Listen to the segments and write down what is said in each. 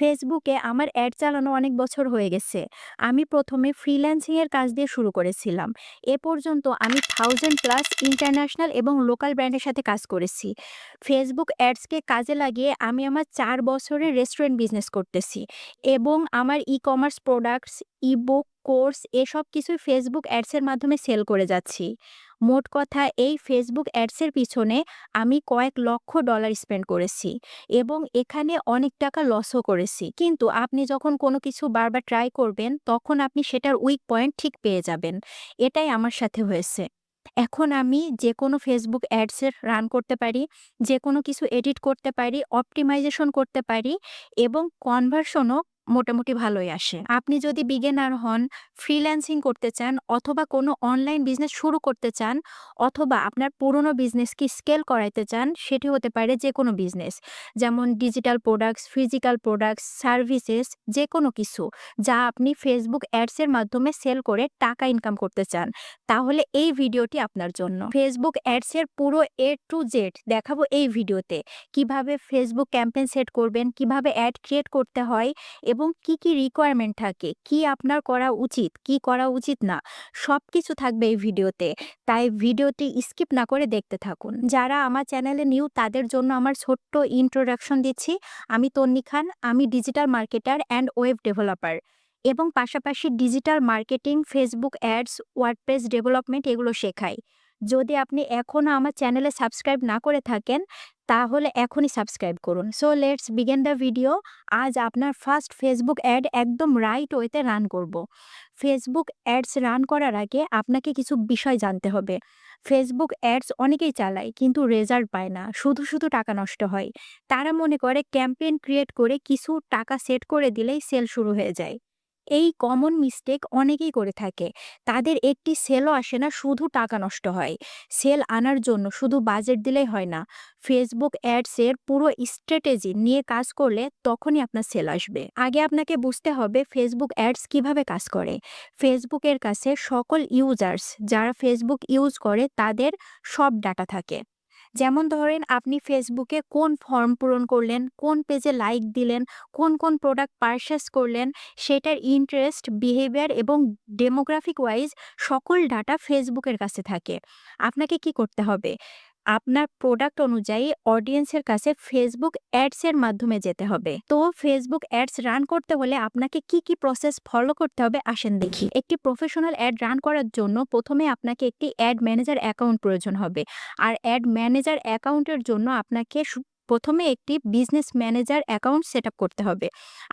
ফেসবুকে আমার অ্যাড চালানো অনেক বছর হয়ে গেছে। আমি প্রথমে ফ্রিল্যান্সিংয়ের কাজ দিয়ে শুরু করেছিলাম। এ পর্যন্ত আমি 1000 প্লাস ইন্টারন্যাশনাল এবং লোকাল ব্র্যান্ডের সাথে কাজ করেছি। ফেসবুক অ্যাডসকে কাজে লাগিয়ে আমি আমার চার বছরের রেস্টুরেন্ট বিজনেস করতেছি এবং আমার ই-কমার্স প্রোডাক্টস, ই-বুক, কোর্স এসব কিছুই ফেসবুক অ্যাডসের মাধ্যমে সেল করে যাচ্ছি। মোট কথা এই ফেসবুক অ্যাডসের পিছনে আমি কয়েক লক্ষ ডলার স্পেন্ড করেছি এবং এখানে অনেক টাকা লসও করেছি। কিন্তু আপনি যখন কোনো কিছু বারবার ট্রাই করবেন, তখন আপনি সেটার উইক পয়েন্ট ঠিক পেয়ে যাবেন। এটাই আমার সাথে হয়েছে। এখন আমি যে কোনো ফেসবুক অ্যাডসের রান করতে পারি, যে কোনো কিছু এডিট করতে পারি, অপটিমাইজেশন করতে পারি এবং কনভার্সনও মোটামুটি ভালোই আসে। আপনি যদি বিগিনার হন, ফ্রিল্যান্সিং করতে চান অথবা কোনো অনলাইন বিজনেস শুরু করতে চান অথবা আপনার পুরনো বিজনেসকে স্কেল করাইতে চান, সেটি হতে পারে যে কোনো বিজনেস। যেমন digital products, physical products, services যে কোনো কিছু যা আপনি ফেসবুক অ্যাডসের মাধ্যমে সেল করে টাকা ইনকাম করতে চান, তাহলে এই ভিডিওটি আপনার জন্য। ফেসবুক অ্যাডসের পুরো এ টু জেড দেখাবো এই ভিডিওতে। কীভাবে ফেসবুক ক্যাম্পেন সেট করবেন, কীভাবে অ্যাড ক্রিয়েট করতে হয় এবং কি, কি রিকোয়ারমেন্ট থাকে, কি আপনার করা উচিত, কি করা উচিত না, সব কিছু থাকবে এই ভিডিওতে। তাই ভিডিওটি স্কিপ না করে দেখতে থাকুন। যারা আমার চ্যানেলে নিউ তাদের জন্য আমার ছোট্ট ইন্ট্রোডাকশন দিচ্ছি। আমি তন্নি খান। আমি digital marketer and web developer এবং পাশাপাশি digital marketing, Facebook ads, WordPress development এগুলো শেখাই। যদি আপনি এখনও আমার চ্যানেলে সাবস্ক্রাইব না করে থাকেন, তাহলে এখনই সাবস্ক্রাইব করুন। So let's begin the video. আজ আপনার ফার্স্ট ফেসবুক অ্যাড একদম রাইট ওয়েতে রান করব। ফেসবুক অ্যাডস রান করার আগে আপনাকে কিছু বিষয় জানতে হবে। ফেসবুক অ্যাডস অনেকেই চালায় কিন্তু রেজাল্ট পায় না। শুধু, শুধু টাকা নষ্ট হয়। তারা মনে করে ক্যাম্পেইন ক্রিয়েট করে কিছু টাকা সেট করে দিলেই সেল শুরু হয়ে যায়। এই কমন মিস্টেক অনেকেই করে থাকে। তাদের একটি সেলও আসে না, শুধু টাকা নষ্ট হয়। সেল আনার জন্য শুধু বাজেট দিলেই হয় না। ফেসবুক অ্যাডসের পুরো স্ট্র্যাটেজি নিয়ে কাজ করলে তখনই আপনার সেল আসবে। আগে আপনাকে বুঝতে হবে ফেসবুক অ্যাডস কীভাবে কাজ করে। ফেসবুকের কাছে সকল ইউজার্স যারা ফেসবুক ইউজ করে তাদের সব ডাটা থাকে। যেমন ধরেন আপনি ফেসবুকে কোন ফর্ম পূরণ করলেন, কোন পেজে লাইক দিলেন, কোন, কোন প্রোডাক্ট পারচেস করলেন, সেটার ইন্টারেস্ট, বিহেভিয়ার এবং ডেমোগ্রাফিক ওয়াইজ সকল ডাটা ফেসবুকের কাছে থাকে। আপনাকে কি করতে হবে? আপনার প্রোডাক্ট অনুযায়ী অডিয়েন্সের কাছে ফেসবুক অ্যাডসের মাধ্যমে যেতে হবে। তো ফেসবুক অ্যাডস রান করতে হলে আপনাকে কি, কি প্রসেস ফলো করতে হবে আসেন দেখি। একটি প্রফেশনাল অ্যাড রান করার জন্য প্রথমে আপনাকে একটি অ্যাড ম্যানেজার অ্যাকাউন্ট প্রয়োজন হবে। আর অ্যাড ম্যানেজার অ্যাকাউন্টের জন্য আপনাকে সু ১ম এ একটি বিজনেস ম্যানেজার অ্যাকাউন্ট সেটআপ করতে হবে।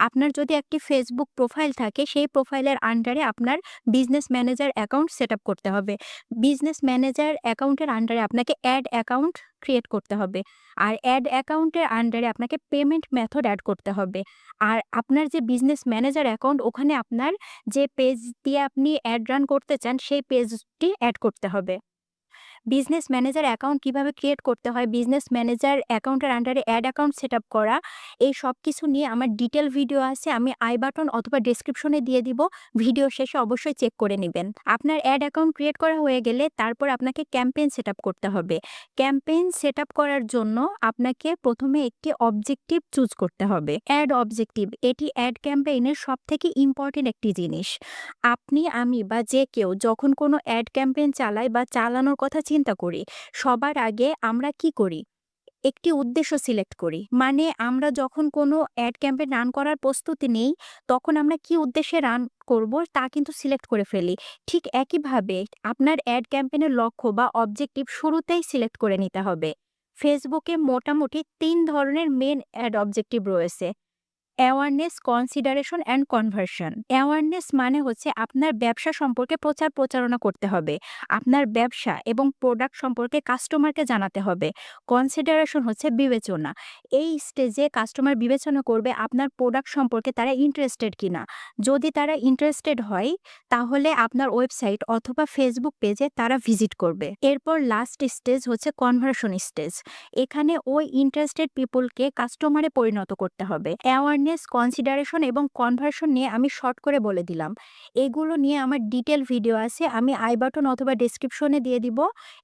আপনার যদি একটি ফেসবুক প্রোফাইল থাকে, সেই প্রোফাইলের আন্ডারে আপনার বিজনেস ম্যানেজার অ্যাকাউন্ট সেটআপ করতে হবে। বিজনেস ম্যানেজার অ্যাকাউন্টের আন্ডারে আপনাকে অ্যাড অ্যাকাউন্ট ক্রিয়েট করতে হবে। আর অ্যাড অ্যাকাউন্টের আন্ডারে আপনাকে পেমেন্ট মেথড অ্যাড করতে হবে। আর আপনার যে বিজনেস ম্যানেজার অ্যাকাউন্ট ওখানে আপনার যে পেজ দিয়ে আপনি অ্যাড রান করতে চান, সেই পেজটি অ্যাড করতে হবে। বিজনেস ম্যানেজার অ্যাকাউন্ট কীভাবে ক্রিয়েট করতে হয়, বিজনেস ম্যানেজার অ্যাকাউন্টের আন্ডারে অ্যাড অ্যাকাউন্ট সেটআপ করা, এই সব কিছু নিয়ে আমার ডিটেল ভিডিও আছে। আমি আই বাটন অথবা ডেসক্রিপশনে দিয়ে দিব। ভিডিও শেষে অবশ্যই চেক করে নেবেন আপনার অ্যাড অ্যাকাউন্ট ক্রিয়েট করা হয়ে গেলে তারপর আপনাকে ক্যাম্পেইন সেটআপ করতে হবে। ক্যাম্পেইন সেটআপ করার জন্য আপনাকে প্রথমে একটি অবজেক্টিভ চুজ করতে হবে। অ্যাড অবজেক্টিভ এটি অ্যাড ক্যাম্পেইনের সব থেকে ইম্পর্টেন্ট একটি জিনিস। আপনি, আমি বা যে কেউ যখন কোনো অ্যাড ক্যাম্পেইন চালাই বা চালানোর কথা চিন্তা করি, সবার আগে আমরা কি করি? একটি উদ্দেশ্য সিলেক্ট করি। মানে আমরা যখন কোনো অ্যাড ক্যাম্পে রান করার প্রস্তুতি নেই, তখন আমরা কি উদ্দেশ্যে রান করব তা কিন্তু সিলেক্ট করে ফেলি। ঠিক একইভাবে আপনার অ্যাড ক্যাম্পেনের লক্ষ্য বা অবজেক্টিভ শুরুতেই সিলেক্ট করে নিতে হবে। ফেসবুকে মোটামুটি তিন ধরনের মেন অ্যাড অবজেক্টিভ রয়েছে। Awareness, consideration and conversion. Awareness মানে হচ্ছে আপনার ব্যবসা সম্পর্কে প্রচার প্রচারণা করতে হবে। আপনার ব্যবসা এবং প্রোডাক্ট সম্পর্কে কাস্টমারকে জানাতে হবে। কনসিডারেশন হচ্ছে বিবেচনা। এই স্টেজে কাস্টমার বিবেচনা করবে আপনার প্রোডাক্ট সম্পর্কে তারা ইন্টারেস্টেড কিনা। যদি তারা ইন্টারেস্টেড হয়, তাহলে আপনার ওয়েবসাইট অথবা ফেসবুক পেজে তারা ভিজিট করবে। এরপর লাস্ট স্টেজ হচ্ছে কনভার্সন স্টেজ। এখানে ওই ইন্টারেস্টেড পিপলকে কাস্টমারে পরিণত করতে হবে। অ্যাওয়ারনেস অ্যাওয়ারনেস, কনসিডারেশন এবং কনভার্সন নিয়ে আমি শর্ট করে বলে দিলাম। এগুলো নিয়ে আমার ডিটেল ভিডিও আছে। আমি আই বাটন অথবা ডেসক্রিপশনে দিয়ে দিব।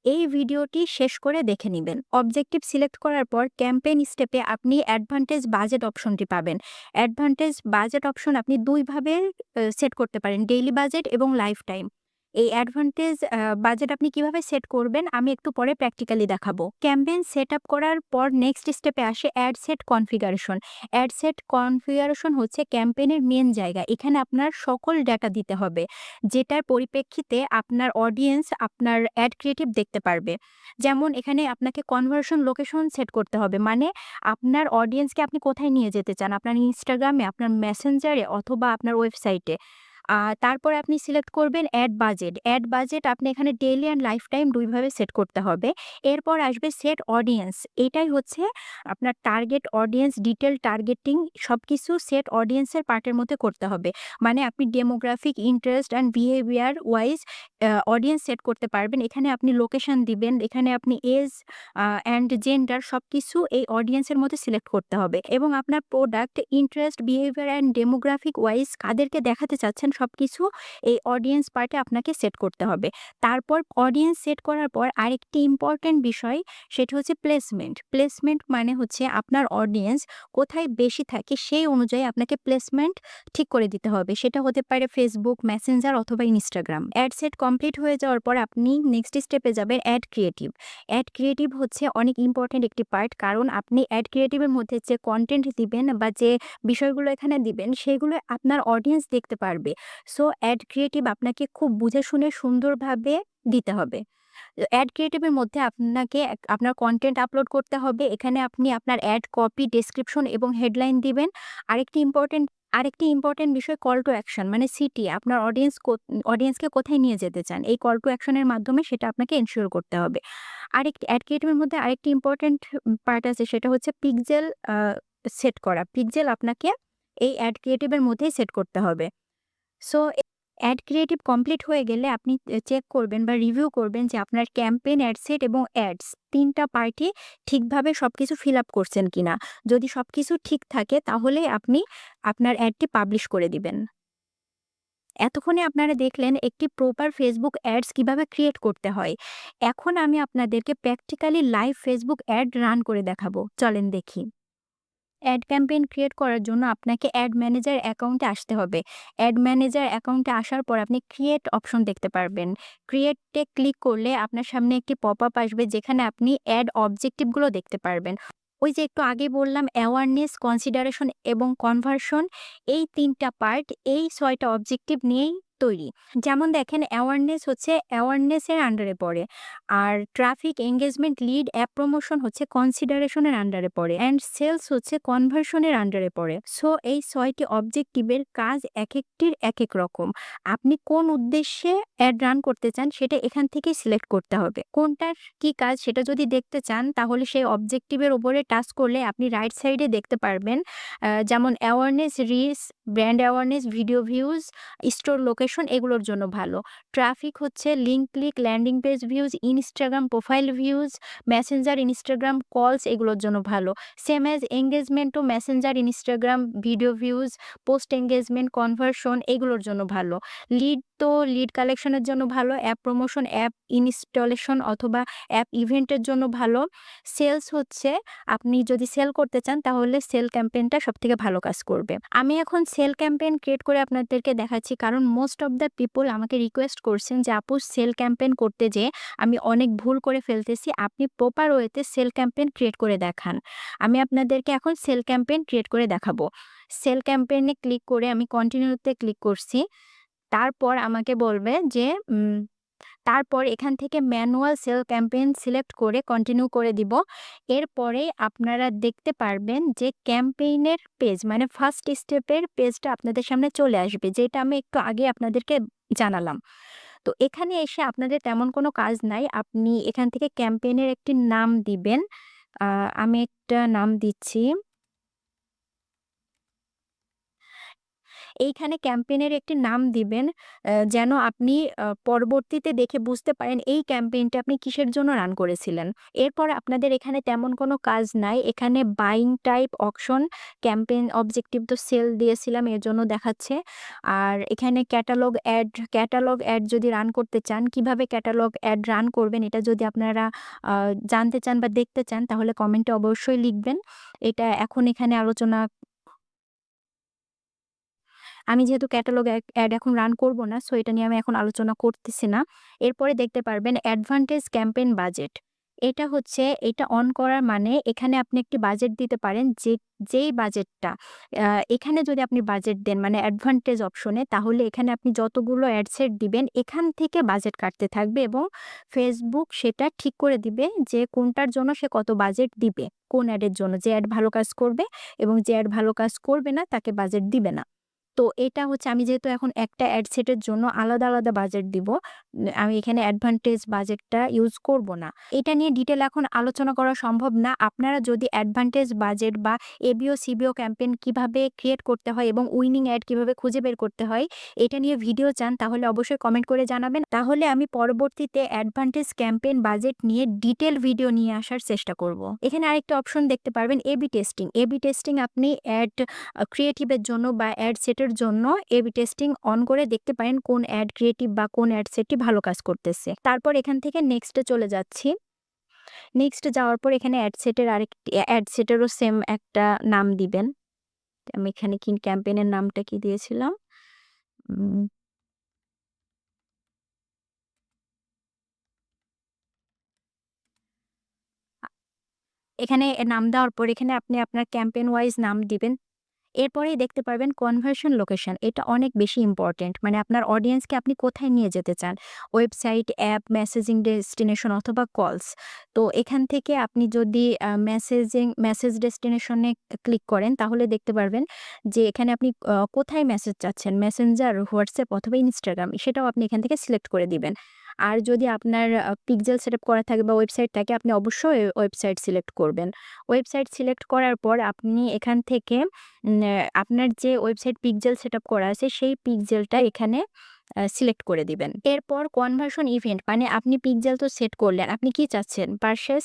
এই ভিডিওটি শেষ করে দেখে নিবেন। অবজেক্টিভ সিলেক্ট করার পর ক্যাম্পেইন স্টেপে আপনি অ্যাডভান্টেজ বাজেট অপশনটি পাবেন। অ্যাডভান্টেজ বাজেট অপশন আপনি ২ ভাবে আ সেট করতে পারেন। ডেইলি বাজেট এবং লাইফ টাইম। এই অ্যাডভান্টেজ বাজেট আপনি কীভাবে সেট করবেন আমি একটু পরে প্র্যাকটিক্যালি দেখাবো। ক্যাম্পেইন সেটআপ করার পর নেক্সট স্টেপে আসে ad set configuration. Ad set configuration হচ্ছে ক্যাম্পেইনের মেন জায়গা। এখানে আপনার সকল ডেটা দিতে হবে। যেটার পরিপ্রেক্ষিতে আপনার অডিয়েন্স আপনার অ্যাড ক্রিয়েটিভ দেখতে পারবে। যেমন এখানে আপনাকে কনভার্সন লোকেশন সেট করতে হবে। মানে আপনার অডিয়েন্সকে আপনি কোথায় নিয়ে যেতে চান? আপনার ইনস্টাগ্রামে, আপনার মেসেঞ্জারে অথবা আপনার ওয়েবসাইটে। তারপরে আপনি সিলেক্ট করবেন অ্যাড বাজেট। অ্যাড বাজেট আপনি এখানে ডেইলি অ্যান্ড লাইফ টাইম দুইভাবে সেট করতে হবে। এরপর আসবে সেট অডিয়েন্স। এটাই হচ্ছে আপনার টার্গেট অডিয়েন্স ডিটেল টার্গেটিং সব কিছু সেট অডিয়েন্সের পার্টের মধ্যে করতে হবে। মানে আপনি demographic, interest and behaviour wise audience set করতে পারবেন। এখানে আপনি লোকেশন দিবেন, এখানে আপনি এজ অ্যান্ড জেন্ডার সব কিছু এই অডিয়েন্সের মধ্যে সিলেক্ট করতে হবে। এবং আপনার product, interest, behaviour and demographic wise কাদেরকে দেখাতে চাচ্ছেন সবকিছু এই অডিয়েন্স পার্টে আপনাকে সেট করতে হবে। তারপর অডিয়েন্স সেট করার পর আরেকটি ইম্পোর্টেন্ট বিষয়, সেটি হচ্ছে প্লেসমেন্ট। প্লেসমেন্ট মানে হচ্ছে আপনার অডিয়েন্স কোথায় বেশি থাকে, সেই অনুযায়ী আপনাকে প্লেসমেন্ট ঠিক করে দিতে হবে। সেটা হতে পারে ফেসবুক মেসেঞ্জার অথবা ইনস্টাগ্রাম। অ্যাড সেট কমপ্লিট হয়ে যাওয়ার পর আপনি নেক্সট স্টেপে যাবেন অ্যাড ক্রিয়েটিভ। অ্যাড ক্রিয়েটিভ হচ্ছে অনেক ইম্পোর্টেন্ট একটি পার্ট। কারণ আপনি অ্যাড ক্রিয়েটিভের মধ্যে যে কন্টেন্ট দিবেন বা যে বিষয়গুলো এখানে দিবেন, সেগুলো আপনার অডিয়েন্স দেখতে পারবে। সো অ্যাড ক্রিয়েটিভ আপনাকে খুব বুঝে শুনে সুন্দরভাবে দিতে হবে। অ্যাড ক্রিয়েটিভের মধ্যে আপনাকে আপনার কন্টেন্ট আপলোড করতে হবে। এখানে আপনি আপনার অ্যাড কপি, ডেসক্রিপশন এবং হেডলাইন দিবেন। আরেকটি ইম্পর্টেন্ট আরেকটি ইম্পর্টেন্ট বিষয় কল টু অ্যাকশন মানে সিটি আপনার অডিয়েন্স অডিয়েন্সকে কোথায় নিয়ে যেতে চান? এই কল টু অ্যাকশনের মাধ্যমে সেটা আপনাকে এনশিওর করতে হবে। আরেকটি অ্যাড ক্রিয়েটিভের মধ্যে আরেকটি ইম্পর্টেন্ট পার্ট আছে সেটা হচ্ছে পিকজেল সেট করা। পিকজেল আপনাকে এই অ্যাড ক্রিয়েটিভের মধ্যেই সেট করতে হবে। সো অ্যাড ক্রিয়েটিভ কমপ্লিট হয়ে গেলে আপনি চেক করবেন বা রিভিউ করবেন যে আপনার ক্যাম্পেন অ্যাড সেট এবং অ্যাডস তিনটা পার্টি ঠিকভাবে সব কিছু ফিল আপ করছেন কিনা। যদি সব কিছু ঠিক থাকে, তাহলে আপনি আপনার অ্যাডটি পাবলিশ করে দিবেন। এতক্ষণে আপনারা দেখলেন একটি প্রপার ফেসবুক অ্যাডস কীভাবে ক্রিয়েট করতে হয়। এখন আমি আপনাদেরকে practically live Facebook ad run করে দেখাবো। চলেন দেখি। অ্যাড ক্যাম্পেইন ক্রিয়েট করার জন্য আপনাকে অ্যাড ম্যানেজার অ্যাকাউন্টে আসতে হবে। অ্যাড ম্যানেজার অ্যাকাউন্টে আসার পর আপনি ক্রিয়েট অপশন দেখতে পারবেন। ক্রিয়েটে ক্লিক করলে আপনার সামনে একটি পপ আপ আসবে যেখানে আপনি অ্যাড অবজেক্টিভগুলো দেখতে পারবেন। ওই যে একটু আগে বললাম অ্যাওয়ারনেস, কনসিডারেশন এবং কনভার্সন এই তিনটা পার্ট এই ছয়টা অবজেক্টিভ নিয়েই তৈরি। যেমন দেখেন অ্যাওয়ারনেস হচ্ছে অ্যাওয়ারনেসের আন্ডারে পড়ে। আর traffic, engagement lead, app promotion হচ্ছে কনসিডারেশনের আন্ডারে পড়ে। অ্যান্ড সেলস হচ্ছে কনভার্সন এর আন্ডারে পড়ে। সো এই ছয়টি অবজেক্টিভের কাজ এক একটির এক এক রকম। আপনি কোন উদ্দেশ্যে অ্যাড রান করতে চান সেটা এখান থেকেই সিলেক্ট করতে হবে। কোনটার কি কাজ সেটা যদি দেখতে চান তাহলে সেই অবজেক্টিভের ওপরে টাচ করলে আপনি রাইট সাইডে দেখতে পারবেন। যেমন awareness, reach, brand awareness, video views, store location এগুলোর জন্য ভালো। ট্রাফিক হচ্ছে link click, landing page views, Instagram profile views, Messenger, Instagram calls এগুলোর জন্য ভালো। Same as এনগেজমেন্টও Messenger, Instagram video views, post engagement conversion এগুলোর জন্য ভালো। লিড তো লিড কালেকশনের জন্য ভালো। অ্যাপ প্রমোশন, অ্যাপ ইনস্টলেশন অথবা অ্যাপ ইভেন্টের জন্য ভালো। সেলস হচ্ছে আপনি যদি সেল করতে চান তাহলে সেল ক্যাম্পেইনটা সবথেকে ভালো কাজ করবে। আমি এখন সেল ক্যাম্পেইন ক্রিয়েট করে আপনাদেরকে দেখাচ্ছি কারণ মোস্ট অফ দ্য পিপল আমাকে রিকোয়েস্ট করছেন যে, আপু সেল ক্যাম্পেন করতে যেয়ে আমি অনেক ভুল করে ফেলতেছি। আপনি প্রপার ওয়েতে সেল ক্যাম্পেন ক্রিয়েট করে দেখান। আমি আপনাদেরকে এখন সেল ক্যাম্পেন ক্রিয়েট করে দেখাবো। সেল ক্যাম্পেনে ক্লিক করে আমি কন্টিনিউতে ক্লিক করছি। তারপর আমাকে বলবে যে তারপর এখান থেকে ম্যানুয়াল সেল ক্যাম্পেইন সিলেক্ট করে কন্টিনিউ করে দিব। এরপরে আপনারা দেখতে পারবেন যে ক্যাম্পেইনের পেজ মানে ফার্স্ট স্টেপের পেজটা আপনাদের সামনে চলে আসবে। যেটা আমি একটু আগে আপনাদেরকে জানালাম। তো এখানে এসে আপনাদের তেমন কোনো কাজ নাই। আপনি এখান থেকে ক্যাম্পেইনের একটি নাম দিবেন। আমি একটা নাম দিচ্ছি। এইখানে ক্যাম্পেইনের একটি নাম দিবেন যেন আপনি পরবর্তীতে দেখে বুঝতে পারেন এই ক্যাম্পেইনটা আপনি কিসের জন্য রান করেছিলেন। এরপর আপনাদের এখানে তেমন কোনো কাজ নাই। এখানে buying type option campaign objective তো সেল দিয়েছিলাম এর জন্য দেখাচ্ছে। আর এখানে ক্যাটালগ অ্যাড, ক্যাটালগ অ্যাড যদি রান করতে চান, কীভাবে ক্যাটালগ অ্যাড রান করবেন এটা যদি আপনারা জানতে চান বা দেখতে চান তাহলে কমেন্টে অবশ্যই লিখবেন। এটা এখন এখানে আলোচনা আমি যেহেতু ক্যাটালগ অ্যাড এখন রান করব না, সো এটা নিয়ে আমি এখন আলোচনা করতেছি না। এরপরে দেখতে পারবেন অ্যাডভান্টেজ ক্যাম্পেইন বাজেট। এটা হচ্ছে এটা অন করার মানে এখানে আপনি একটি বাজেট দিতে পারেন যে যেই বাজেটটা এখানে যদি আপনি বাজেট দেন মানে অ্যাডভান্টেজ অপশনে তাহলে এখানে আপনি যতগুলো অ্যাড সেট দিবেন এখান থেকে বাজেট কাটতে থাকবে এবং ফেসবুক সেটা ঠিক করে দিবে যে কোনটার জন্য সে কত বাজেট দিবে। কোন অ্যাডের জন্য যে অ্যাড ভালো কাজ করবে এবং যে অ্যাড ভালো কাজ করবে না তাকে বাজেট দিবে না। তো এটা হচ্ছে আমি যেহেতু এখন একটা অ্যাড সেটের জন্য আলাদা, আলাদা বাজেট দিব। আমি এখানে অ্যাডভান্টেজ বাজেটটা ইউজ করব না। এটা নিয়ে ডিটেল এখন আলোচনা করা সম্ভব না। আপনারা যদি অ্যাডভান্টেজ বাজেট বা এবিও, সিবিও ক্যাম্পেন কীভাবে ক্রিয়েট করতে হয় এবং উইনিং অ্যাড কীভাবে খুঁজে বের করতে হয়, এটা নিয়ে ভিডিও চান তাহলে অবশ্যই কমেন্ট করে জানাবেন। তাহলে আমি পরবর্তীতে অ্যাডভান্টেজ ক্যাম্পেন বাজেট নিয়ে ডিটেল ভিডিও নিয়ে আসার চেষ্টা করব। এখানে আরেকটা অপশন দেখতে পারবেন A B testing. A B testing আপনি অ্যাড ক্রিয়েটিভের জন্য বা অ্যাড সেটের জন্য এবি টেস্টিং অন করে দেখতে পারেন কোন অ্যাড ক্রিয়েটিভ বা কোন অ্যাড সেটটি ভালো কাজ করতেছে। তারপর এখান থেকে নেক্সটে চলে যাচ্ছি। নেক্সট যাওয়ার পর এখানে অ্যাড সেটের আরেকটি অ্যাড সেটেরও সেম একটা নাম দিবেন। আমি এখানে কি ক্যাম্পেইনের নামটা কি দিয়েছিলাম? এখানে নাম দেওয়ার পর এখানে আপনি আপনার ক্যাম্পেইন ওয়াইজ নাম দিবেন। এরপরেই দেখতে পারবেন কনভার্সন লোকেশন। এটা অনেক বেশি ইম্পোর্টেন্ট। মানে আপনার অডিয়েন্সকে আপনি কোথায় নিয়ে যেতে চান? ওয়েবসাইট, অ্যাপ, মেসেজিং ডেস্টিনেশন অথবা কলস। তো এখান থেকে আপনি যদি মেসেজিং মেসেজ ডেস্টিনেশনে ক্লিক করেন তাহলে দেখতে পারবেন যে এখানে আপনি কোথায় মেসেজ চাচ্ছেন? মেসেঞ্জার, হোয়াটসঅ্যাপ অথবা ইনস্টাগ্রাম সেটাও আপনি এখান থেকে সিলেক্ট করে দিবেন। আর যদি আপনার পিকজেল সেট আপ করা থাকে বা ওয়েবসাইট থাকে, আপনি অবশ্যই ওয়েবসাইট সিলেক্ট করবেন। ওয়েবসাইট সিলেক্ট করার পর আপনি এখান থেকে আপনার যে ওয়েবসাইট পিক্সেল সেটআপ করা আছে, সেই পিকজেলটা এখানে সিলেক্ট করে দিবেন। এরপর কনভার্সন ইভেন্ট মানে আপনি পিকজেল তো সেট করলেন। আপনি কি চাচ্ছেন? পারচেজ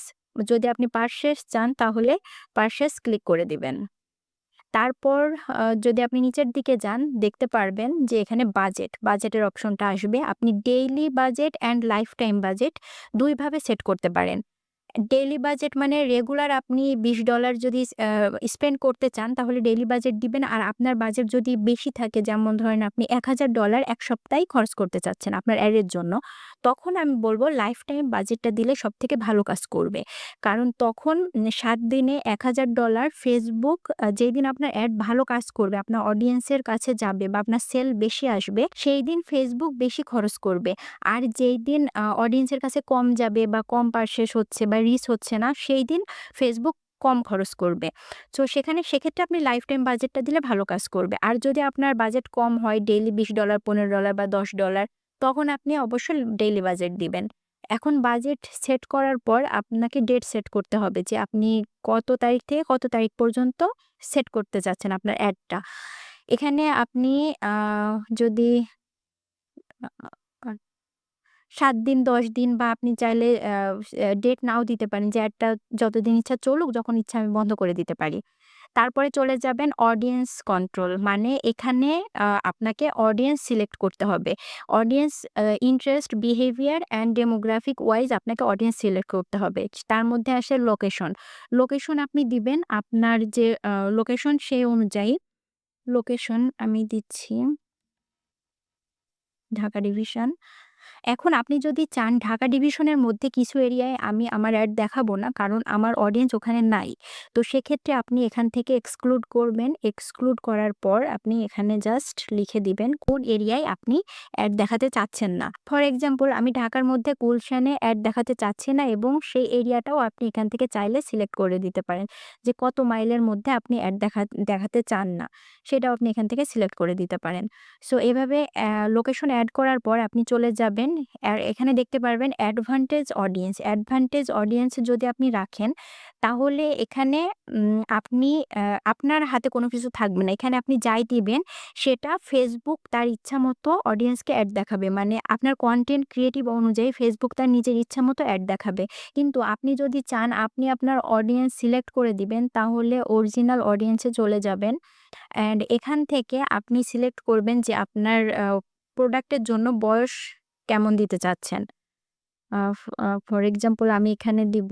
যদি আপনি পারচেজ চান, তাহলে পারচেজ ক্লিক করে দিবেন। তারপর যদি আপনি নিচের দিকে যান দেখতে পারবেন যে এখানে বাজেট, বাজেটের অপশনটা আসবে। আপনি daily budget and lifetime budget দুইভাবে সেট করতে পারেন। ডেইলি বাজেট মানে রেগুলার আপনি $২০ যদি স্পেন্ড করতে চান তাহলে ডেইলি বাজেট দিবেন। আর আপনার বাজেট যদি বেশি থাকে যেমন ধরেন আপনি $১,০০০ এক সপ্তাহেই খরচ করতে চাচ্ছেন আপনার অ্যাডের জন্য। তখন আমি বলব লাইফ টাইম বাজেটটা দিলে সব থেকে ভালো কাজ করবে। কারণ তখন সাত দিনে $১,০০০ Facebook আ যেদিন আপনার অ্যাড ভালো কাজ করবে, আপনার অডিয়েন্সের কাছে যাবে বা আপনার সেল বেশি আসবে, সেই দিন ফেসবুক বেশি খরচ করবে। আর যেই দিন অডিয়েন্সের কাছে কম যাবে বা কম পারচেজ হচ্ছে বা রিচ হচ্ছে না সেই দিন ফেসবুক কম খরচ করবে। তো সেখানে সেক্ষেত্রে আপনি লাইফ টাইম বাজেটটা দিলে ভালো কাজ করবে। আর যদি আপনার বাজেট কম হয় ডেইলি $২০, $15 বা $10 তখন আপনি অবশ্যই ডেইলি বাজেট দিবেন। এখন বাজেট সেট করার পর আপনাকে ডেট সেট করতে হবে যে আপনি কত তারিখ থেকে কত তারিখ পর্যন্ত সেট করতে চাচ্ছেন আপনার অ্যাডটা। এখানে আপনি যদি ৭ দিন, ১০ দিন বা আপনি চাইলে ডেট নাও দিতে পারেন যে অ্যাডটা যতদিন ইচ্ছা চলুক, যখন ইচ্ছা আমি বন্ধ করে দিতে পারি। তারপরে চলে যাবেন অডিয়েন্স কন্ট্রোল মানে এখানে আপনাকে অডিয়েন্স সিলেক্ট করতে হবে। Audience interest, behaviour and demographic wise আপনাকে অডিয়েন্স সিলেক্ট করতে হবে। তার মধ্যে আসে লোকেশন। লোকেশন আপনি দিবেন আপনার যে লোকেশন সেই অনুযায়ী লোকেশন আমি দিচ্ছি ঢাকা ডিভিশন। এখন আপনি যদি চান ঢাকা ডিভিশনের মধ্যে কিছু এরিয়ায় আমি আমার অ্যাড দেখাবো না। কারণ আমার অডিয়েন্স ওখানে নাই। তো সেক্ষেত্রে আপনি এখান থেকে এক্সক্লুড করবেন। এক্সক্লুড করার পর আপনি এখানে জাস্ট লিখে দিবেন কোন এরিয়ায় আপনি অ্যাড দেখাতে চাচ্ছেন না। ফর এক্সাম্পল, আমি ঢাকার মধ্যে গুলশানে অ্যাড দেখাতে চাচ্ছি না এবং সেই এরিয়াটাও আপনি এখান থেকে চাইলে সিলেক্ট করে দিতে পারেন। যে কত মাইলের মধ্যে আপনি অ্যাড দেখা, দেখাতে চান না। সেটাও আপনি এখান থেকে সিলেক্ট করে দিতে পারেন। সো এভাবে লোকেশন অ্যাড করার পর আপনি চলে যাবেন আর এখানে দেখতে পারবেন অ্যাডভান্টেজ অডিয়েন্স। অ্যাডভান্টেজ অডিয়েন্স যদি আপনি রাখেন, তাহলে এখানে আপনি আপনার হাতে কোনো কিছু থাকবে না। এখানে আপনি যাই দিবেন, সেটা ফেসবুক তার ইচ্ছা মতো অডিয়েন্সকে অ্যাড দেখাবে। মানে আপনার কন্টেন্ট ক্রিয়েটিভ অনুযায়ী ফেসবুক তার নিজের ইচ্ছা মতো অ্যাড দেখাবে। কিন্তু আপনি যদি চান, আপনি আপনার অডিয়েন্স সিলেক্ট করে দিবেন, তাহলে অরিজিনাল অডিয়েন্সে চলে যাবেন। অ্যান্ড এখান থেকে আপনি সিলেক্ট করবেন যে আপনার প্রোডাক্টের জন্য বয়স কেমন দিতে চাচ্ছেন। ফর এক্সাম্পল আমি এখানে দিব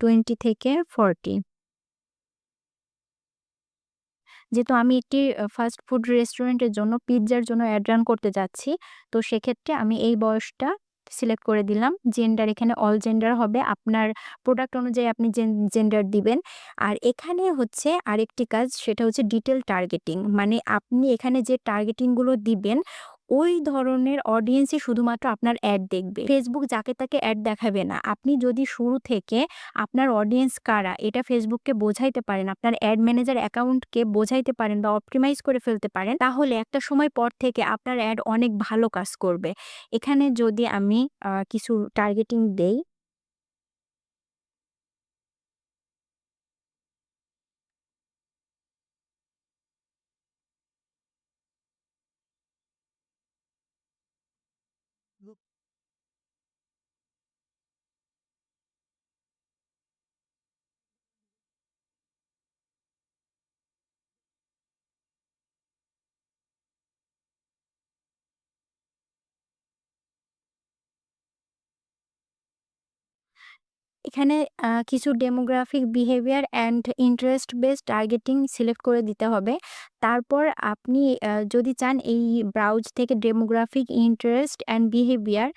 টোয়েন্টি থেকে 40 যেহেতু আমি একটি ফাস্ট ফুড রেস্টুরেন্টের জন্য পিজ্জার জন্য অ্যাড রান করতে যাচ্ছি। তো সেক্ষেত্রে আমি এই বয়সটা সিলেক্ট করে দিলাম। জেন্ডার এখানে অল জেন্ডার হবে। আপনার প্রোডাক্ট অনুযায়ী আপনি জেন জেন্ডার দিবেন। আর এখানে হচ্ছে আরেকটি কাজ, সেটা হচ্ছে ডিটেল টার্গেটিং। মানে আপনি এখানে যে টার্গেটিংগুলো দিবেন ওই ধরনের অডিয়েন্সই শুধুমাত্র আপনার অ্যাড দেখবে। ফেসবুক যাকে তাকে অ্যাড দেখাবে না। আপনি যদি শুরু থেকে আপনার অডিয়েন্স কারা এটা ফেসবুককে বোঝাইতে পারেন, আপনার অ্যাড ম্যানেজার অ্যাকাউন্টকে বোঝাইতে পারেন বা অপটিমাইজ করে ফেলতে পারেন তাহলে একটা সময় পর থেকে আপনার অ্যাড অনেক ভালো কাজ করবে। এখানে যদি আমি কিছু টার্গেটিং দেই এখানে কিছু demographic behaviour and interest based targeting select করে দিতে হবে। তারপর আপনি যদি চান এই ব্রাউজ থেকে ডেমোগ্রাফিক ইন্টারেস্ট অ্যান্ড বিহেভিয়ার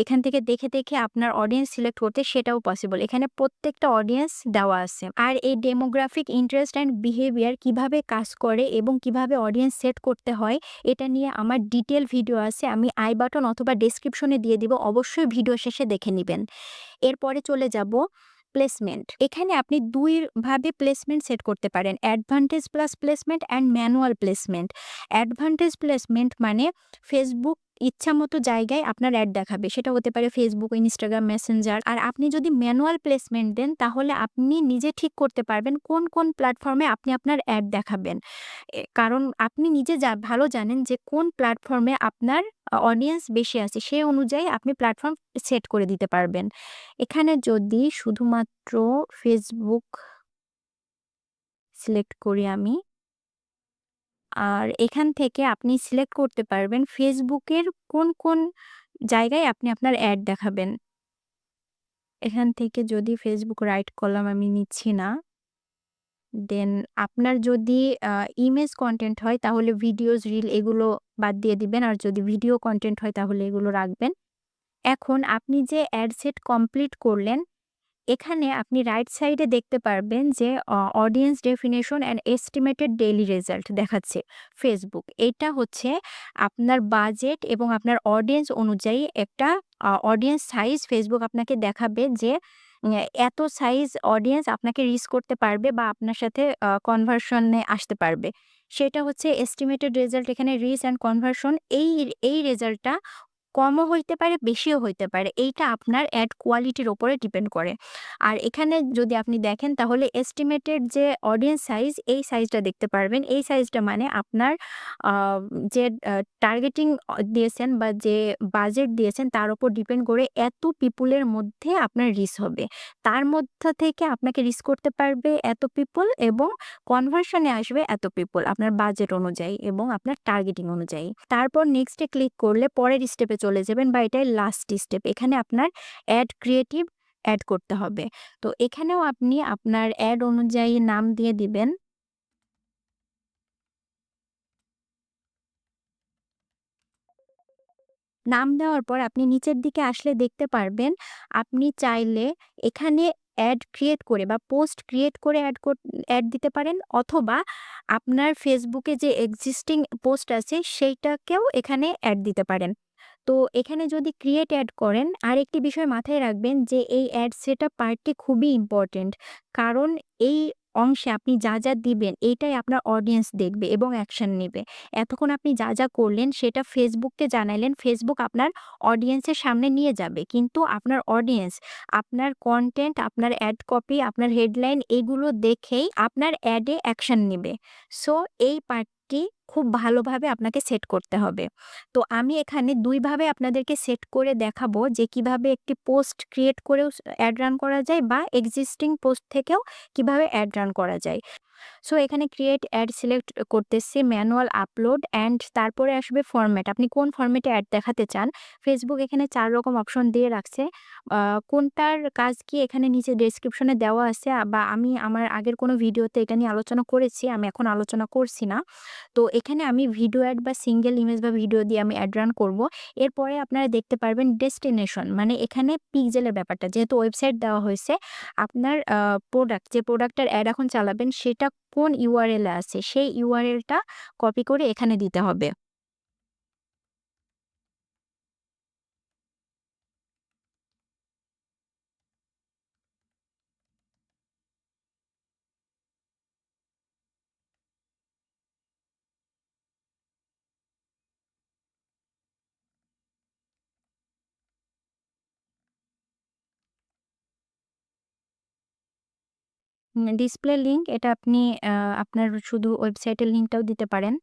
এখান থেকে দেখে, দেখে আপনার অডিয়েন্স সিলেক্ট করতে সেটাও পসিবল। এখানে প্রত্যেকটা অডিয়েন্স দেওয়া আছে। আর এই ডেমোগ্রাফিক ইন্টারেস্ট অ্যান্ড বিহেভিয়ার কীভাবে কাজ করে এবং কীভাবে অডিয়েন্স সেট করতে হয় এটা নিয়ে আমার ডিটেল ভিডিও আছে। আমি আই বাটন অথবা ডেসক্রিপশনে দিয়ে দিব। অবশ্যই ভিডিও শেষে দেখে নিবেন। এরপরে চলে যাব প্লেসমেন্ট। এখানে আপনি ২ ভাবে প্লেসমেন্ট সেট করতে পারেন। Advantage plus placement and manual placement. Advantage placement মানে Facebook ইচ্ছামতো জায়গায় আপনার অ্যাড দেখাবে। সেটা হতে পারে Facebook, ইনস্টাগ্রাম Messenger। আর আপনি যদি ম্যানুয়াল প্লেসমেন্ট দেন তাহলে আপনি নিজে ঠিক করতে পারবেন কোন, কোন প্ল্যাটফর্মে আপনি আপনার অ্যাড দেখাবেন। কারণ আপনি নিজে যা ভালো জানেন যে কোন প্ল্যাটফর্মে আপনার অডিয়েন্স বেশি আছে। সে অনুযায়ী আপনি প্ল্যাটফর্ম সেট করে দিতে পারবেন। এখানে যদি শুধুমাত্র ফেসবুক সিলেক্ট করি আমি আর এখান থেকে আপনি সিলেক্ট করতে পারবেন ফেসবুকের কোন, কোন জায়গায় আপনি আপনার অ্যাড দেখাবেন। এখান থেকে যদি ফেসবুক রাইট কলাম আমি নিচ্ছি না। দেন আপনার যদি ইমেজ কন্টেন্ট হয় তাহলে ভিডিওস, রিল এগুলো বাদ দিয়ে দিবেন। আর যদি ভিডিও কনটেন্ট হয় তাহলে এগুলো রাখবেন। এখন আপনি যে অ্যাড সেট কমপ্লিট করলেন এখানে আপনি রাইট সাইডে দেখতে পারবেন যে audience definition and estimated daily result দেখাচ্ছে ফেসবুক এটা হচ্ছে আপনার বাজেট এবং আপনার অডিয়েন্স অনুযায়ী একটা অডিয়েন্স সাইজ ফেসবুক আপনাকে দেখাবে যে এত সাইজ অডিয়েন্স আপনাকে রিচ করতে পারবে বা আপনার সাথে কনভার্সন আসতে পারবে। সেটা হচ্ছে এস্টিমেটেড রেজাল্ট এখানে রিচ অ্যান্ড কনভার্সন এই, এই রেজাল্টটা কমও হইতে পারে, বেশিও হইতে পারে। এইটা আপনার অ্যাড কোয়ালিটির ওপরে ডিপেন্ড করে। আর এখানে যদি আপনি দেখেন তাহলে এস্টিমেটেড যে অডিয়েন্স সাইজ এই সাইজটা দেখতে পারবেন। এই সাইজটা মানে আপনার যে টার্গেটিং দিয়েছেন বা যে বাজেট দিয়েছেন তার উপর ডিপেন্ড করে এত পিপলের মধ্যে আপনার রিচ হবে। তার মধ্যে থেকে আপনাকে রিচ করতে পারবে এত পিপল এবং কনভার্সন আসবে এত পিপল আপনার বাজেট অনুযায়ী এবং আপনার টার্গেটিং অনুযায়ী। তারপর নেক্সট ক্লিক করলে পরের স্টেপে চলে যাবেন বা এটাই লাস্ট স্টেপ। এখানে আপনার অ্যাড ক্রিয়েটিভ অ্যাড করতে হবে। তো এখানেও আপনি আপনার অ্যাড অনুযায়ী নাম দিয়ে দিবেন। নাম দেওয়ার পর আপনি নিচের দিকে আসলে দেখতে পারবেন, আপনি চাইলে এখানে অ্যাড ক্রিয়েট করে বা পোস্ট ক্রিয়েট করে অ্যাড অ্যাড দিতে পারেন অথবা আপনার ফেসবুকে যে এক্সিস্টিং পোস্ট আছে, সেইটাকেও এখানে অ্যাড দিতে পারেন। তো এখানে যদি ক্রিয়েট অ্যাড করেন আর একটি বিষয় মাথায় রাখবেন যে এই অ্যাড সেটআপ পার্টটি খুবই ইম্পোর্টেন্ট। কারণ এই অংশে আপনি যা, যা দিবেন এইটাই আপনার অডিয়েন্স দেখবে এবং অ্যাকশন নেবে এতক্ষণ আপনি যা, যা করলেন সেটা ফেসবুককে জানাইলেন। ফেসবুক আপনার অডিয়েন্সের সামনে নিয়ে যাবে। কিন্তু আপনার অডিয়েন্স আপনার কন্টেন্ট আপনার অ্যাড কপি, আপনার হেডলাইন এগুলো দেখেই আপনার অ্যাডে অ্যাকশন নেবে সো এই পার্টটি খুব ভালোভাবে আপনাকে সেট করতে হবে। তো আমি এখানে দুইভাবে আপনাদেরকে সেট করে দেখাবো যে কীভাবে একটি পোস্ট ক্রিয়েট করেও অ্যাড রান করা যায় বা এক্সিস্টিং পোস্ট থেকেও কীভাবে অ্যাড রান করা যায়। সো এখানে ক্রিয়েট অ্যাড সিলেক্ট করতেছি, ম্যানুয়াল আপলোড অ্যান্ড তারপরে আসবে ফরম্যাট। আপনি কোন ফরম্যাটে অ্যাড দেখাতে চান। ফেসবুক এখানে চার রকম অপশন দিয়ে রাখছে। কোনটার কাজ কি এখানে নিচে ডেসক্রিপশনে দেওয়া আছে বা আমি আমার আগের কোনো ভিডিওতে এটা নিয়ে আলোচনা করেছি। আমি এখন আলোচনা করছি না। তো এখানে আমি ভিডিও অ্যাড বা সিঙ্গেল ইমেজ বা ভিডিও দিয়ে আমি অ্যাড রান করব এরপরে আপনারা দেখতে পারবেন ডেস্টিনেশন মানে এখানে পিক্সেলের ব্যাপারটা। যেহেতু ওয়েবসাইট দেওয়া হয়েছে, আপনার প্রোডাক্ট যে প্রোডাক্টের অ্যাড এখন চালাবেন সেটা কোন ইউআরএল আছে সেই ইউআরএলটা কপি করে এখানে দিতে হবে। ডিসপ্লে লিঙ্ক এটা আপনি আপনার শুধু ওয়েবসাইটের লিঙ্কটাও দিতে পারেন।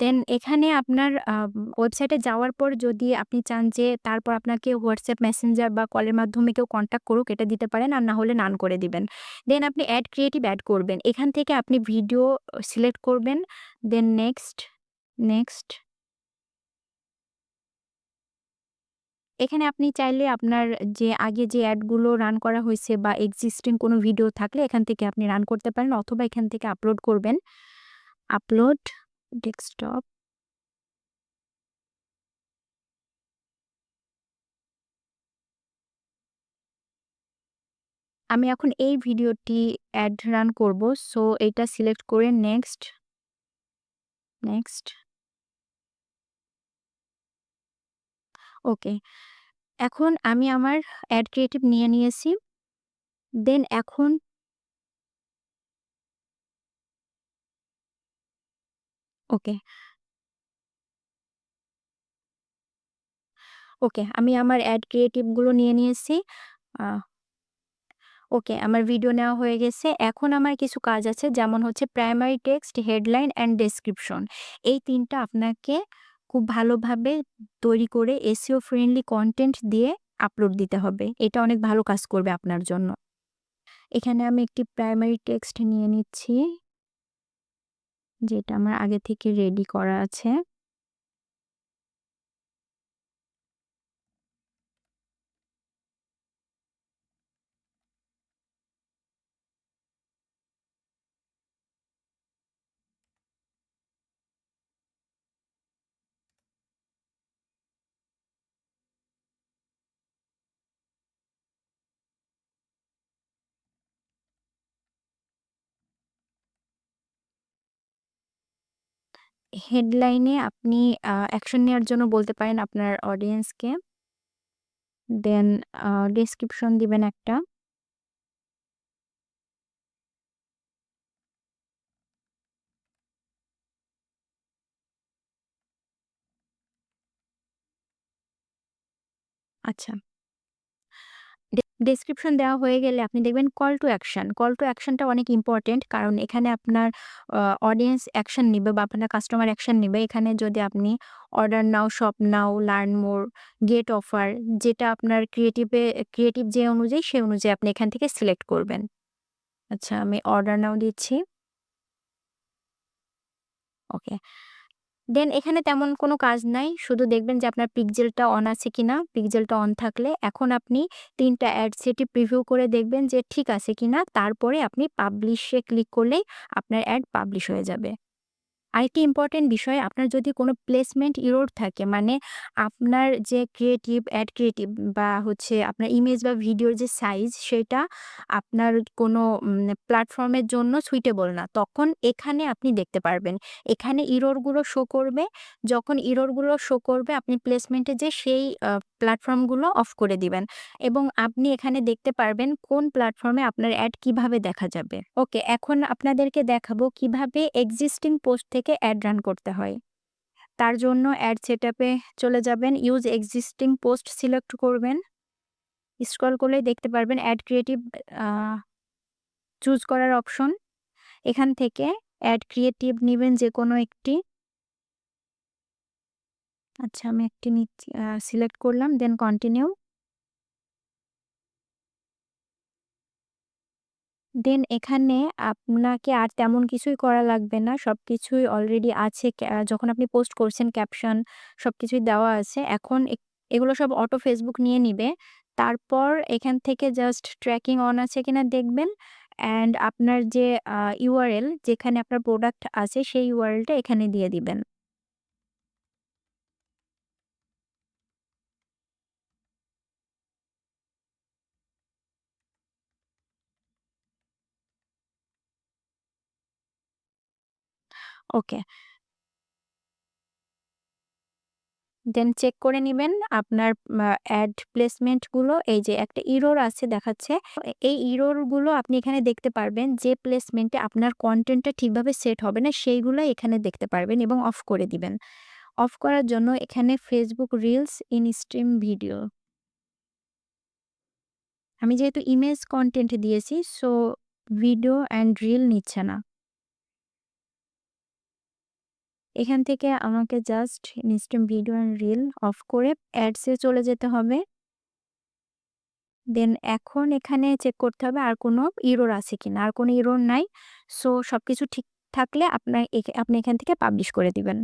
দেন এখানে আপনার ওয়েবসাইটে যাওয়ার পর যদি আপনি চান যে তারপর আপনাকে হোয়াটসঅ্যাপ মেসেঞ্জার বা কলের মাধ্যমে কেউ কন্ট্যাক্ট করুক এটা দিতে পারেন আর না হলে নান করে দিবেন। দেন আপনি অ্যাড ক্রিয়েটিভ অ্যাড করবেন। এখান থেকে আপনি ভিডিও সিলেক্ট করবেন। Then next, next. এখানে আপনি চাইলে আপনার যে আগে যে অ্যাডগুলো রান করা হয়েছে বা এক্সিস্টিং কোনো ভিডিও থাকলে এখান থেকে আপনি রান করতে পারেন অথবা এখান থেকে আপলোড করবেন। Upload, desktop. আমি এখন এই ভিডিওটি অ্যাড রান করব। সো এইটা সিলেক্ট করে নেক্সট। নেক্সট। ওকে। এখন আমি আমার অ্যাড ক্রিয়েটিভ নিয়ে নিয়েছি। দেন এখন ওকে। ওকে, আমি আমার অ্যাড ক্রিয়েটিভগুলো নিয়ে নিয়েছি। ওকে, আমার ভিডিও নেওয়া হয়ে গেছে। এখন আমার কিছু কাজ আছে যেমন হচ্ছে primary text, headline and description. এই ৩ টা আপনাকে খুব ভালোভাবে তৈরি করে এসিও ফ্রেন্ডলি কন্টেন্ট দিয়ে আপলোড দিতে হবে। এটা অনেক ভালো কাজ করবে আপনার জন্য। এখানে আমি একটি প্রাইমারি টেক্সট নিয়ে নিচ্ছি। যেটা আমার আগে থেকে রেডি করা আছে। হেডলাইনে আপনি অ্যাকশন নেওয়ার জন্য বলতে পারেন আপনার অডিয়েন্সকে। দেন ডেসক্রিপশন দিবেন একটা। আচ্ছা। ডেসক্রিপশন দেওয়া হয়ে গেলে আপনি দেখবেন call to action. Call to অ্যাকশনটা অনেক ইম্পর্টেন্ট কারণ এখানে আপনার অডিয়েন্স অ্যাকশন নিবে বা আপনার কাস্টমার অ্যাকশন নিবে। এখানে যদি আপনি order now, shop now, learn more, get offer যেটা আপনার ক্রিয়েটিভে ক্রিয়েটিভ যে অনুযায়ী সে অনুযায়ী আপনি এখান থেকে সিলেক্ট করবেন। আচ্ছা আমি অর্ডার নাও দিচ্ছি। ওকে। দেন এখানে তেমন কোনো কাজ নাই। শুধু দেখবেন যে আপনার পিকজেলটা অন আছে কি না পিকজেলটা অন থাকলে এখন আপনি তিনটা অ্যাড সেটি প্রিভিউ করে দেখবেন যে ঠিক আছে কি না তারপরে আপনি পাবলিশে ক্লিক করলেই আপনার অ্যাড পাবলিশ হয়ে যাবে। আরেকটি ইম্পোর্টেন্ট বিষয় আপনার যদি কোনো প্লেসমেন্ট ইরর থাকে মানে আপনার যে ক্রিয়েটিভ অ্যাড ক্রিয়েটিভ বা হচ্ছে আপনার ইমেজ বা ভিডিওর যে সাইজ সেটা আপনার কোনো প্ল্যাটফর্মের জন্য সুইটেবল না। তখন এখানে আপনি দেখতে পারবেন। এখানে ইরোরগুলো শো করবে। যখন ইরোরগুলো শো করবে আপনি প্লেসমেন্টে যেয়ে সেই প্ল্যাটফর্মগুলো অফ করে দিবেন এবং আপনি এখানে দেখতে পারবেন কোন প্ল্যাটফর্মে আপনার অ্যাড কীভাবে দেখা যাবে। ওকে, এখন আপনাদেরকে দেখাবো কীভাবে এক্সিস্টিং পোস্ট থেকে অ্যাড রান করতে হয়। তার জন্য অ্যাড সেটআপে চলে যাবেন, ইউজ এক্সিস্টিং পোস্ট সিলেক্ট করবেন। স্ক্রল করলেই দেখতে পারবেন অ্যাড ক্রিয়েটিভ চুজ করার অপশন। এখান থেকে অ্যাড ক্রিয়েটিভ নিবেন যেকোনো একটি। আচ্ছা আমি একটি সিলেক্ট করলাম দেন কন্টিনিউ। দেন এখানে আপনাকে আর তেমন কিছুই করা লাগবে না। সব কিছুই অলরেডি আছে যখন আপনি পোস্ট করছেন ক্যাপশন সব কিছুই দেওয়া আছে। এখন এগুলো সব অটো ফেসবুক নিয়ে নিবে। তারপর এখান থেকে জাস্ট ট্র্যাকিং অন আছে কিনা দেখবেন অ্যান্ড আপনার যে ইউআরএল যেখানে আপনার প্রোডাক্ট আছে, সেই ইউআরএলটা এখানে দিয়ে দিবেন। ওকে। দেন চেক করে নেবেন আপনার অ্যাড প্লেসমেন্টগুলো এই যে একটা ইরোর আছে দেখাচ্ছে। এই ইরোরগুলো আপনি এখানে দেখতে পারবেন যে প্লেসমেন্টে আপনার কন্টেন্টটা ঠিকভাবে সেট হবে না সেইগুলাই এখানে দেখতে পারবেন এবং অফ করে দিবেন। অফ করার জন্য এখানে Facebook reels in stream video আমি যেহেতু ইমেজ কন্টেন্ট দিয়েছি সো ভিডিও অ্যান্ড রিল নিচ্ছে না। এখান থেকে আমাকে just instream video and reel off করে অ্যাডসে চলে যেতে হবে। দেন এখন এখানে চেক করতে হবে আর কোনো ইরোর আছে কি না আর কোনো ইরোর নাই। সো সব কিছু ঠিক থাকলে আপনার আপনি এখান থেকে পাবলিশ করে দিবেন।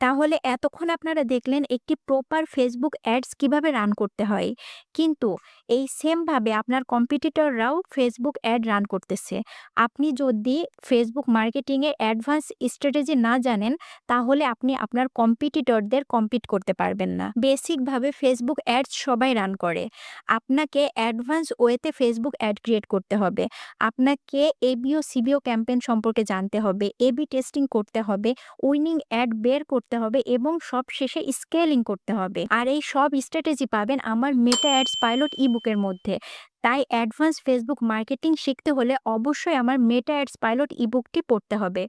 তাহলে এতক্ষণ আপনারা দেখলেন একটি প্রপার ফেসবুক অ্যাডস কীভাবে রান করতে হয়। কিন্তু এই সেম ভাবে আপনার কম্পিটিটররাও ফেসবুক অ্যাড রান করতেছে। আপনি যদি ফেসবুক মার্কেটিং এর অ্যাডভান্স স্ট্র্যাটেজি না জানেন তাহলে আপনি আপনার কম্পিটিটরদের কম্পিট করতে পারবেন না। বেসিক ভাবে Facebook অ্যাডস সবাই রান করে। আপনাকে অ্যাডভান্স ওয়েতে ফেসবুক অ্যাড ক্রিয়েট করতে হবে। আপনাকে এবিও, সিবিও ক্যাম্পেইন সম্পর্কে জানতে হবে, এবি টেস্টিং করতে হবে, উইনিং অ্যাড বের করতে হবে এবং সব শেষে স্কেলিং করতে হবে। আর এই সব স্ট্র্যাটেজি পাবেন আমার মেটা অ্যাডস পাইলট ই-বুকের মধ্যে। তাই অ্যাডভান্স ফেসবুক মার্কেটিং শিখতে হলে অবশ্যই আমার মেটা অ্যাডস পাইলট ই-বুকটি পড়তে হবে।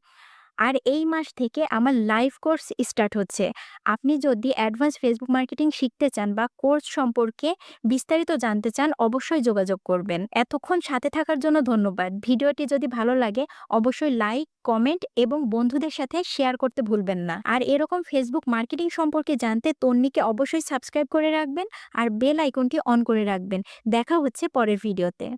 আর এই মাস থেকে আমার লাইভ কোর্স স্টার্ট হচ্ছে। আপনি যদি অ্যাডভান্স ফেসবুক মার্কেটিং শিখতে চান বা কোর্স সম্পর্কে বিস্তারিত জানতে চান অবশ্যই যোগাযোগ করবেন। এতক্ষণ সাথে থাকার জন্য ধন্যবাদ। ভিডিওটি যদি ভালো লাগে অবশ্যই লাইক, কমেন্ট এবং বন্ধুদের সাথে শেয়ার করতে ভুলবেন না। আর এরকম ফেসবুক মার্কেটিং সম্পর্কে জানতে তন্নিকে অবশ্যই সাবস্ক্রাইব করে রাখবেন আর বেল আইকনটি অন করে রাখবেন। দেখা হচ্ছে পরের ভিডিওতে।